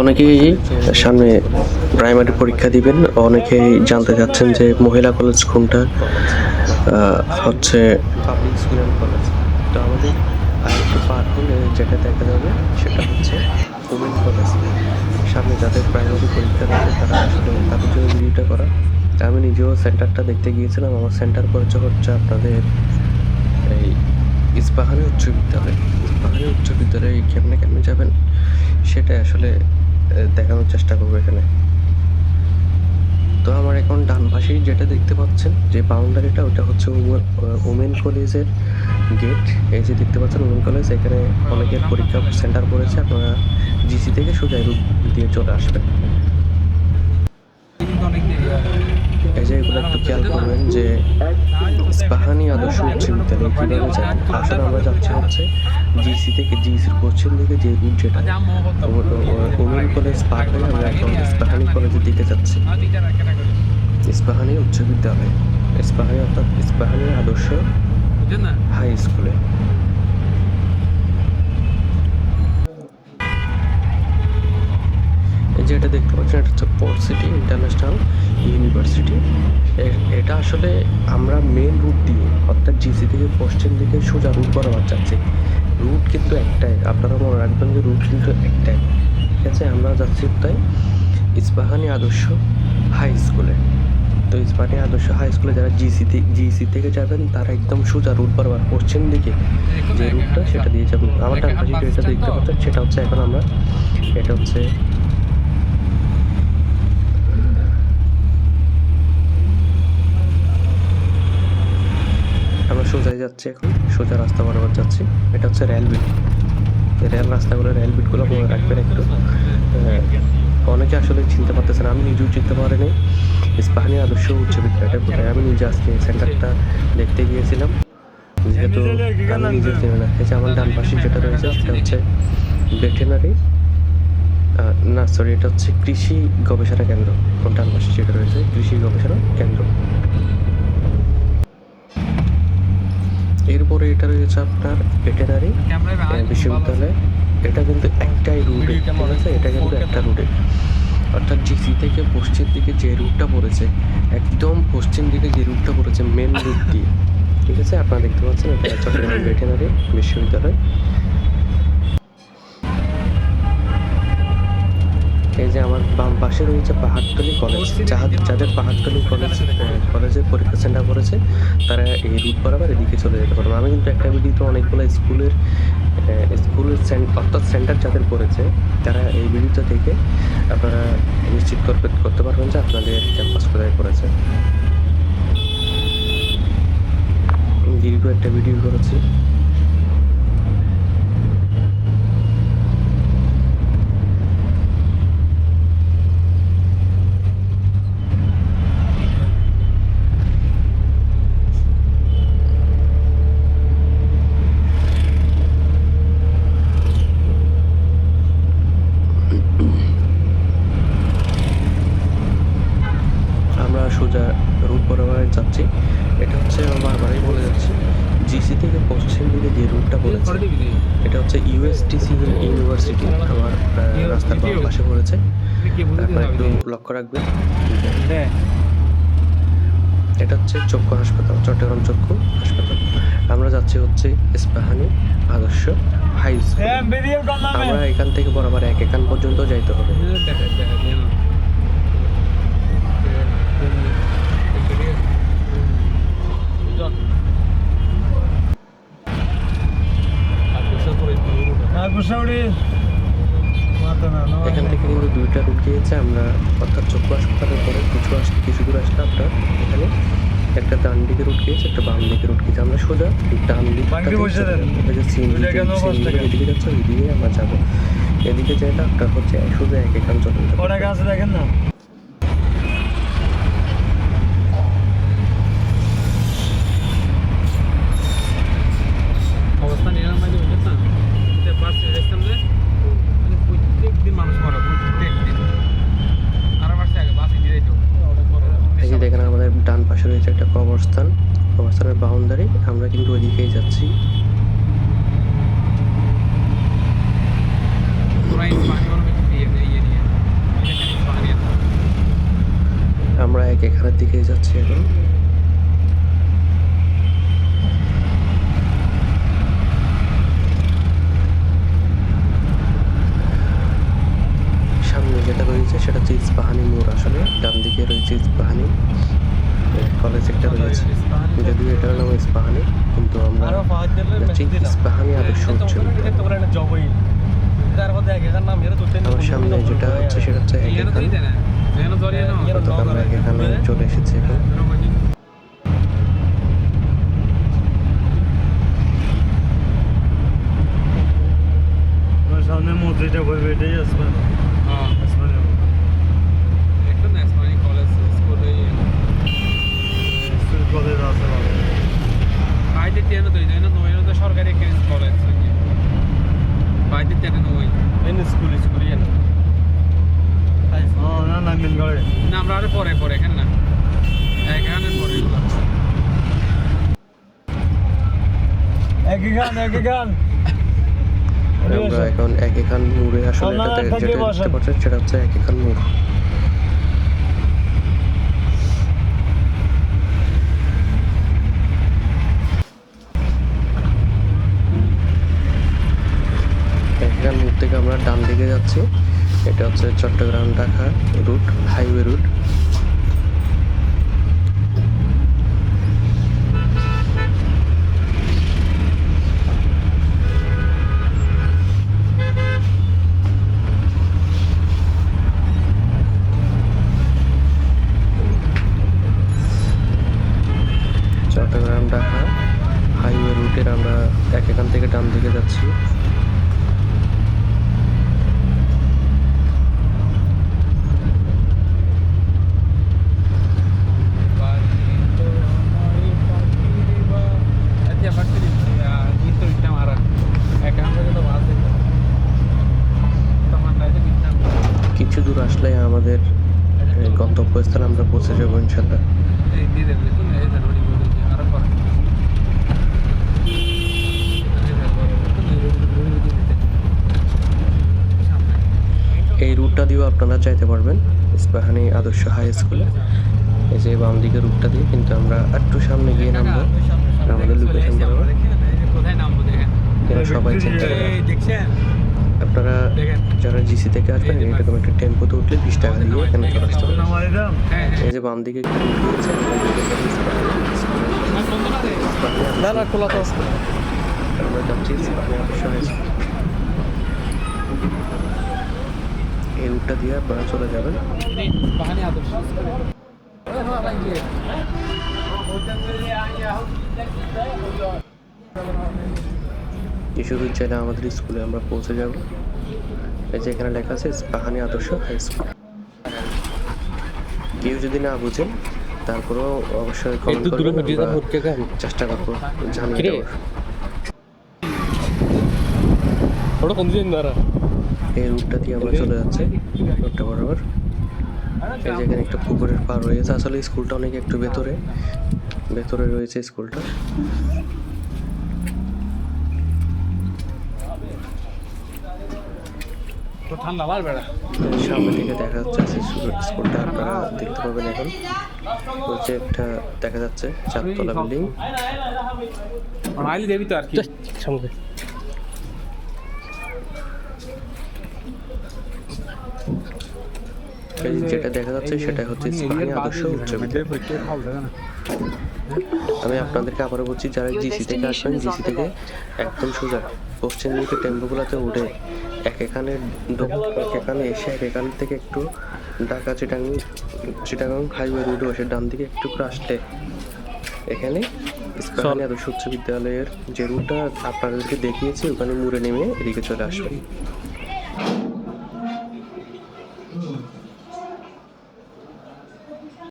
অনেকেই সামনে প্রাইমারি পরীক্ষা দিবেন। অনেকেই জানতে চাচ্ছেন যে মহিলা কলেজ কোনটা? হচ্ছে পাবলিক স্কুল কলেজ। তো আমাদের যেটা দেখা যাবে সেটা হচ্ছে উমেন কলেজ সামনে যাদের প্রাইমারি পরীক্ষা দেবে তারা আসলে তাদের জন্য ভিডিওটা করা। আমি নিজেও সেন্টারটা দেখতে গিয়েছিলাম। আমার সেন্টার পরিচয় হচ্ছে আপনাদের ইস্পাহানি উচ্চ বিদ্যালয়। ইস্পাহানি উচ্চ বিদ্যালয়ে কেমনে কেমনে যাবেন সেটা আসলে দেখানোর চেষ্টা করব এখানে। তো আমার এখন ডান পাশেই যেটা দেখতে পাচ্ছেন, যে বাউন্ডারিটা, ওটা হচ্ছে উমেন কলেজের গেট। এই যে দেখতে পাচ্ছেন উমেন কলেজ, এখানে অনেকের পরীক্ষা সেন্টার পড়েছে, আপনারা জিসি থেকে সোজা রুট দিয়ে চলে আসবেন। এই যে এগুলো একটু খেয়াল করবেন যে ইস্পাহানি আদর্শ উচ্চ বিদ্যালয় কীভাবে যাবেন আসলে আমরা যাচ্ছি হচ্ছে জিসি থেকে, জিসির পশ্চিম দিকে যে রুট যেটা উমেন কলেজ পার হয়ে আমরা এখন ইস্পাহানি কলেজের দিকে যাচ্ছি। ইস্পাহানি উচ্চ বিদ্যালয়। ইস্পাহানি অর্থাৎ ইস্পাহানি আদর্শ হাই স্কুলে এই যে এটা দেখতে পাচ্ছেন এটা হচ্ছে পোর্ট সিটি ইন্টারন্যাশনাল ইউনিভার্সিটি এটা আসলে আমরা মেন রুট দিয়ে, অর্থাৎ জিসি থেকে পশ্চিম দিকে সোজা রুট বরাবর যাচ্ছি। রুট কিন্তু একটাই, আপনারা মনে রাখবেন যে রুট কিন্তু একটাই। ঠিক আছে? আমরা যাচ্ছি তাই ইস্পাহানি আদর্শ হাই স্কুলে তো ইস্পাহানি আদর্শ হাই স্কুলে যারা জিসি জিসি থেকে যাবেন, তারা একদম সোজা রুট বরাবর পশ্চিম দিকে যে রুটটা সেটা দিয়ে যাবেন। আমার ডান পাশে যেটা দেখতে পাচ্ছেন, সেটা হচ্ছে এখন আমরা, এটা হচ্ছে আমরা সোজাই যাচ্ছি এখন, সোজা রাস্তা বরাবর যাচ্ছি। এটা হচ্ছে রেল বিট রেল রাস্তাগুলো রেল বিটগুলো মনে রাখবেন একটু। অনেকে আসলে চিনতে পারতেছেন, আমি নিজেও চিনতে পারিনি। ইস্পাহানি আদর্শ উচ্চ বিদ্যালয়টা কোথায়? আমি নিজে আজকে সেন্টারটা দেখতে গিয়েছিলাম। যেহেতু আমি নিজে চিনি না, এই যে আমার ডান পাশে যেটা রয়েছে, সেটা হচ্ছে ভেটেনারি না সরি এটা হচ্ছে কৃষি গবেষণা কেন্দ্র। ডান পাশে যেটা রয়েছে, কৃষি গবেষণা কেন্দ্র। এরপরে এটা রয়েছে আপনার ভেটেনারি বিশ্ববিদ্যালয়। এটা কিন্তু একটাই রুটে ঠিক আছে? এটা কিন্তু একটা রুটে। অর্থাৎ জিসি থেকে পশ্চিম দিকে যে রুটটা পড়েছে একদম পশ্চিম দিকে যে রুটটা পড়েছে মেন রুট দিয়ে। ঠিক আছে? আপনারা দেখতে পাচ্ছেন এটা চট্টগ্রাম ভেটেনারি বিশ্ববিদ্যালয়। যে আমার বাম পাশে রয়েছে পাহাড়তলি কলেজ যাহাদের যাদের পাহাড়তলি কলেজ কলেজের পরীক্ষা সেন্টার পড়েছে। তারা এই রুট বরাবর এদিকে চলে যেতে পারবে। আমি কিন্তু একটা ভিডিওতে অনেকগুলো স্কুলের স্কুলের অর্থাৎ সেন্টার যাদের পড়েছে, তারা এই ভিডিওটা থেকে আপনারা নিশ্চিত করতে করতে পারবেন যে আপনাদের ক্যাম্পাস কোথায় পড়েছে। দীর্ঘ একটা ভিডিও করেছি আমরা সোজা রুট বরাবর যাচ্ছি। এটা হচ্ছে বারবারই বলে যাচ্ছি। জিসি থেকে পশ্চিম দিকে যে রুটটা বলেছে এটা হচ্ছে ইউএসটিসি ইউনিভার্সিটি আমার রাস্তার বাম পাশে পড়েছে আপনারা একটু লক্ষ্য রাখবেন। এটা হচ্ছে চক্ষু হাসপাতাল চট্টগ্রাম চক্ষু হাসপাতাল। আমরা যাচ্ছি হচ্ছে ইস্পাহানি আদর্শ হাই স্কুল। আমরা এখান থেকে বরাবর এক এখান পর্যন্ত যাইতে হবে। এখান থেকে কিন্তু দুইটা রুট গিয়েছে আমরা অর্থাৎ চক্ষু হাসপাতালের পরে কিছু আস কিছু দূর আসলে আপনার। এখানে একটা ডান দিকে রুট গিয়েছে একটা বাম দিকে রুট গিয়েছে। আমরা সোজা ডান দিকে যাচ্ছে ওই দিকে আমরা যাব। এদিকে যেটা আপনার হচ্ছে সোজা এক এখান চলে হবে। দেখেন না? পাশে রয়েছে একটা কবরস্থান। কবরস্থানের বাউন্ডারি। আমরা কিন্তু ওইদিকেই যাচ্ছি। আমরা এক এখানের দিকে যাচ্ছি এখন। সামনে যেটা রয়েছে সেটা চিজ পাহানি মোড় আসলে। ডান দিকে রয়েছে ইস্পাহানি কিন্তু আমরা যাচ্ছি ইস্পাহানি আদর্শ উচ্চ আমার সামনে যেটা হচ্ছে সেটা হচ্ছে নাও। তো আমরা এখানে চলে এসেছি এখন। সামনে মন্ত্রীটা বলবে এটাই আসবে হ্যাঁ। আসবে কলেজ স্কুলে স্কুল কলেজ আছে সরকারি একটা এন স্কুল স্কুল না না মিল গড়ে না আমরা আরে পরে পরে এখানে না এখানে পরে এগুলো একই গান একই গান আমরা এখন এক এখান মোড়ে আসলে এটাতে যেটা দেখতে। পাচ্ছেন সেটা হচ্ছে এক এখান মোড় এক এখান মোড় থেকে আমরা ডান দিকে যাচ্ছি। এটা হচ্ছে Chattogram Dhaka route, highway route. Chattogram Dhaka highway রুটের আমরা এক এখান থেকে ডান দিকে যাচ্ছি। আসলে আমাদের গন্তব্যস্থলে আমরা পৌঁছে যাব ইনশাল্লাহ এই রুটটা দিয়েও আপনারা যাইতে পারবেন ইস্পাহানি আদর্শ হাই স্কুলে। এই যে বাম দিকে রুটটা দিয়ে কিন্তু আমরা একটু সামনে গিয়ে নামবো। আমাদের লোকেশন সবাই চিনতে দেখছেন? আপনারা যারা জিসি থেকে আসবেন এরকম একটা টেম্পোতে উঠলে বিশ টাকা দিয়ে এখানে চলে আসতে পারেন হ্যাঁ হ্যাঁ। এই যে বাম দিকে না না খোলা তো। আমরা যাচ্ছি স্কুল এই রুটটা দিয়ে আপনারা চলে যাবেন। বাহানি আদর্শ কিছু দূর চাইলে আমাদের স্কুলে আমরা পৌঁছে যাব। এই যে এখানে লেখা আছে ইস্পাহানি আদর্শ হাই স্কুল। কেউ যদি না বুঝেন তারপরেও অবশ্যই কমেন্ট করবেন চেষ্টা করব জানিয়ে দেওয়ার। এই রুটটা দিয়ে আমরা চলে যাচ্ছি রুটটা বরাবর। এই যে এখানে একটা পুকুরের পার রয়েছে। আসলে স্কুলটা অনেক একটু ভেতরে ভেতরে রয়েছে স্কুলটা। তো ঠান্ডা বেড়া সামনে থেকে দেখা যাচ্ছে আছে আপনারা দেখতে পাবেন এখন। একটা দেখা যাচ্ছে চারতলা বিল্ডিং আইলি দেবি তো আর কি। যেটা দেখা যাচ্ছে সেটা হচ্ছে ইস্পাহানি আদর্শ উচ্চ বিদ্যালয় আমি আপনাদেরকে আবারও বলছি যারা জিসি থেকে আসবেন জিসি থেকে একদম সোজা পশ্চিম দিকে টেম্পোগুলোতে উঠে এক এখানে এক এখানে এসে এক এখান থেকে একটু ঢাকা চিটাং চিটাগাং হাইওয়ে রোডে বসে ডান দিকে একটু করে আসলে। এখানে ইস্পাহানি আদর্শ উচ্চ বিদ্যালয়ের যে রুটটা আপনাদেরকে দেখিয়েছি ওখানে মুড়ে নেমে এদিকে চলে আসবেন।